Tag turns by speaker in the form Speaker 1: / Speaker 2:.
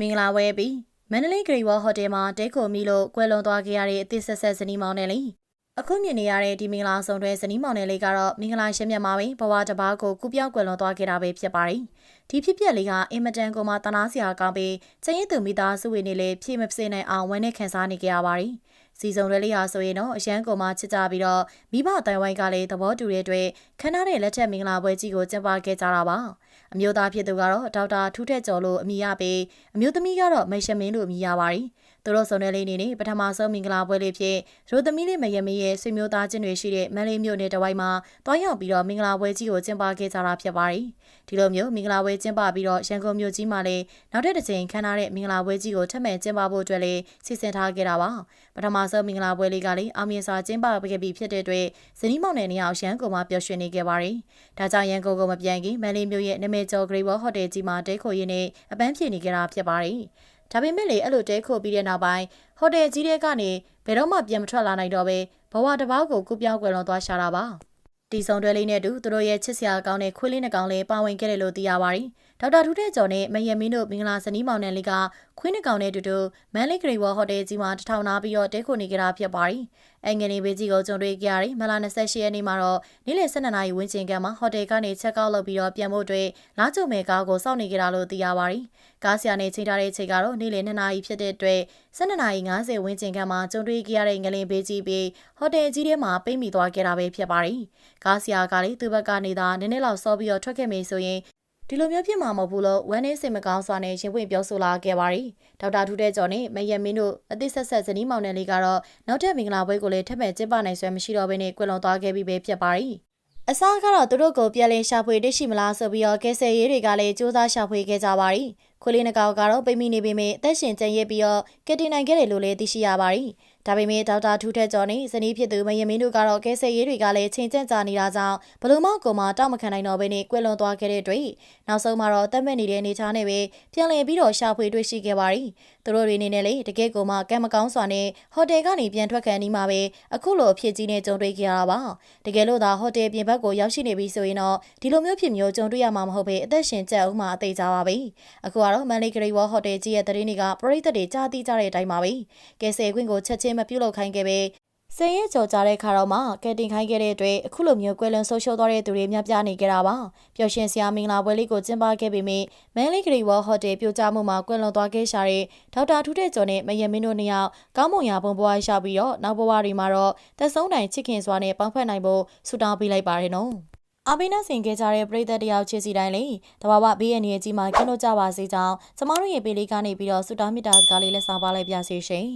Speaker 1: မင်္ဂလာဝဲပြီးမန္တလေးဂရီဝေါ်ဟိုတယ်မှာတဲခိုမီလို့ကွယ်လွန်သွားခဲ့ရတဲ့အသစ်ဆက်ဆက်ဇနီးမောင်နဲ့လေအခုမြင်နေရတဲ့ဒီမင်္ဂလာဆောင်တဲ့ဇနီးမောင်နဲ့လေးကတော့မင်္ဂလာရှင်းမြတ်မှာပဲဘဝတစ်ပါးကိုကုပြောင်းကွယ်လွန်သွားခဲ့တာပဲဖြစ်ပါတယ်ဒီဖြစ်ပျက်လေးကအင်မတန်ကိုမှတနာစရာကောင်းပြီးကျရင်သူမိသားစုဝင်တွေလည်းဖြည့်မပစေနိုင်အောင်ဝမ်းနဲ့ခံစားနေကြရပါတယ် စီစုံရဲလေးဟာဆိုရင်တော့အရန်ကိုမှချစ်ကြပြီးတော့မိဘတိုင်ဝိုင်းကလည်းသဘောတူတဲ့အတွက်ခန်းထားတဲ့လက်ထက်မင်္ဂလာပွဲကြီးကိုကျင်းပခဲ့ကြတာပါအမျိုးသားဖြစ်သူကတော့ဒေါက်တာထူးထက်ကျော်လို့အမည်ရပြီးအမျိုးသမီးကတော့မိတ်ရှမင်းလို့အမည်ရပါတယ်သူတို့စုံတဲ့လေးနေနဲ့ပထမဆုံးမင်္ဂလာပွဲလေးဖြစ်ရိုသမီးလေးမယမရဲ့ဆွေမျိုးသားချင်းတွေရှိတဲ့မန်လေးမြို့နယ်တဝိုက်မှာတွားရောက်ပြီးတော့မင်္ဂလာပွဲကြီးကိုကျင်းပခဲ့ကြတာဖြစ်ပါတယ်ဒီလိုမျိုးမင်္ဂလာပွဲကျင်းပပြီးတော့ရန်ကုန်မြို့ကြီးမှာလည်းနောက်တစ်ကြိမ်ခန်းထားတဲ့မင်္ဂလာပွဲကြီးကိုထပ်မံကျင်းပဖို့အတွက်လည်းစီစဉ်ထားခဲ့တာပါပထမဆုံးမင်္ဂလာပွဲလေးကလည်းအောင်မြင်စွာကျင်းပခဲ့ပြီးဖြစ်တဲ့အတွက်ဇနီးမောင်နယ်နေအောင်ရန်ကုန်မှာပျော်ရွှင်နေခဲ့ပါတယ်ဒါကြောင့်ရန်ကုန်ကမပြန်ခင်မန်လေးမြို့ရဲ့နာမည်ကျော်ဂရီဘောဟိုတယ်ကြီးမှာတဲခိုရင်းနဲ့အပန်းဖြေနေကြတာဖြစ်ပါတယ်ဒါပေမဲ့လေအဲ့လိုတဲခိုပြီးတဲ့နောက်ပိုင်းဟိုတယ်ကြီးတဲ့ကနေဘယ်တော့မှပြန်မထွက်လာနိုင်တော့ပဲဘဝတစ်ပေါက်ကိုကုပြောင်းကွယ်လွန်သွားရှာတာပါ တီဆောင်တွဲလေးနဲ့တူသူတို့ရဲ့ချစ်စရာကောင်းတဲ့ခွေးလေးနှကောင်လေးပါဝင်ခဲ့တယ်လို့သိရပါတယ်။ဒေါက်တာထူးတဲ့ကျော်နဲ့မယမင်းတို့မင်္ဂလာဇနီးမောင်နှံလေးကခွေးနှကောင်နဲ့တူတူမန်လေးဂရီဝေါ်ဟိုတယ်ကြီးမှာတထောင်နာပြီးတော့တဲခုနေကြတာဖြစ်ပါတယ်။ အင်္ဂလီဘေးကြီးကိုကြုံတွေ့ကြရတယ်။မလာ28ရက်နေ့မှာတော့နေ့လယ်12နာရီဝန်းကျင်ကမှဟိုတယ်ကနေချက်ကောက်လုပ်ပြီးတော့ပြန်ဖို့အတွက်လာကြုံမဲ့ကားကိုစောင့်နေကြတာလို့သိရပါတယ်။ကားဆရာနဲ့ချိန်ထားတဲ့ချိန်ကတော့နေ့လယ်2နာရီဖြစ်တဲ့အတွက်12နာရီ50ဝန်းကျင်ကမှကြုံတွေ့ကြရတဲ့ငလင်ဘေးကြီးပြီးဟိုတယ်ကြီးထဲမှာပိတ်မိသွားခဲ့တာပဲဖြစ်ပါတယ်။ကားဆရာကလည်းသူ့ဘက်ကနေသာနည်းနည်းလောက်စောပြီးတော့ထွက်ခဲ့မေးဆိုရင် ဒီလိုမျိုးဖြစ်မှာမဟုတ်ဘူးလို့ဝမ်းနေစိတ်မကောင်းစွာနဲ့ရင်ပွင့်ပြောဆိုလာခဲ့ပါတယ်။ဒေါက်တာထူးတဲ့ကျော်နဲ့မယမင်းတို့အသစ်ဆက်ဆက်ဇနီးမောင်နှံလေးကတော့နောက်ထပ်မင်္ဂလာပွဲကိုလည်းထပ်မံကျင်းပနိုင်ဆွဲမရှိတော့ဘဲနဲ့ကွယ်လွန်သွားခဲ့ပြီးပဲဖြစ်ပါတယ်။အစားကတော့သူတို့ကိုပြန်လည်ရှာဖွေတရှိမလားဆိုပြီးတော့ကဲဆယ်ရေးတွေကလည်းစူးစမ်းရှာဖွေခဲ့ကြပါတယ်။ခွေးလေးနှကောင်ကတော့ပိတ်မိနေပေမဲ့အသက်ရှင်ကျန်ရစ်ပြီးတော့ကတင်နိုင်ခဲ့တယ်လို့လည်းသိရှိရပါတယ်။ ဒါပေမဲ့ဒေါက်တာထူးထက်ကျော်နဲ့ဇနီးဖြစ်သူမယမင်းတို့ကတော့ကဲဆယ်ရေးတွေကလည်းချိန်ကျန့်ကြနေတာကြောင့်ဘလို့မောက်ကောင်မတောက်မခံနိုင်တော့ဘဲနဲ့ကွယ်လွန်သွားခဲ့တဲ့အတွက်နောက်ဆုံးမှာတော့တက်မဲ့နေတဲ့နေချားနဲ့ပဲပြန်လည်ပြီးတော့ရှာဖွေတွေ့ရှိခဲ့ပါတယ်။သူတို့တွေအနေနဲ့လေတကယ့်ကိုမှကံမကောင်းစွာနဲ့ဟိုတယ်ကနေပြန်ထွက်ခံနေမှာပဲအခုလိုအဖြစ်ကြီးနဲ့ကြုံတွေ့ကြရတာပါ။တကယ်လို့သာဟိုတယ်ပြင်ဘက်ကိုရောက်ရှိနေပြီဆိုရင်တော့ဒီလိုမျိုးဖြစ်မျိုးကြုံတွေ့ရမှာမဟုတ်ပဲအသက်ရှင်ကျက်ဦးမှာအသေးကြပါပဲ။အခုကတော့မန်လေးဂရီဝေါ်ဟိုတယ်ကြီးရဲ့သတင်းတွေကပရိသတ်တွေကြားသိကြတဲ့အတိုင်းပါပဲ။ကဲဆယ်ခွင့်ကိုချက်ချင်းမပြုတ်လောက်ခိုင်းခဲ့ပဲစင်ရဲကြော်ကြတဲ့ခါတော့မှကဲတင်ခိုင်းခဲ့တဲ့အတွက်အခုလိုမျိုးကွယ်လွန်ဆုံးရှုံးသွားတဲ့သူတွေများပြားနေကြတာပါပျော်ရွှင်စရာမင်္ဂလာပွဲလေးကိုကျင်းပခဲ့ပေမယ့်မန်လေးဂရီဝေါ်ဟိုတယ်ပြိုကျမှုမှာကွယ်လွန်သွားခဲ့ရှာတဲ့ဒေါက်တာထူးတဲ့ကျော်နဲ့မယမင်းတို့နှစ်ယောက်ကောင်းမွန်ရာဘုံဘဝရှာပြီးတော့နောက်ဘဝတွေမှာတော့သက်ဆုံးတိုင်ချစ်ခင်စွာနဲ့ပေါင်းဖက်နိုင်ဖို့ဆုတောင်းပေးလိုက်ပါတယ်နော်အဘိနာဆင်ခဲ့ကြတဲ့ပရိသတ်တယောက်ချစ်စီတိုင်းလေတဘာဝဘေးရန်ရဲ့ကြီးမှာကင်းလို့ကြပါစေကြောင်းကျမတို့ရဲ့ပေးလေးကနေပြီးတော့ဆုတောင်းမြတ်တာစကားလေးလက်ဆောင်ပါလိုက်ပြစေရှင်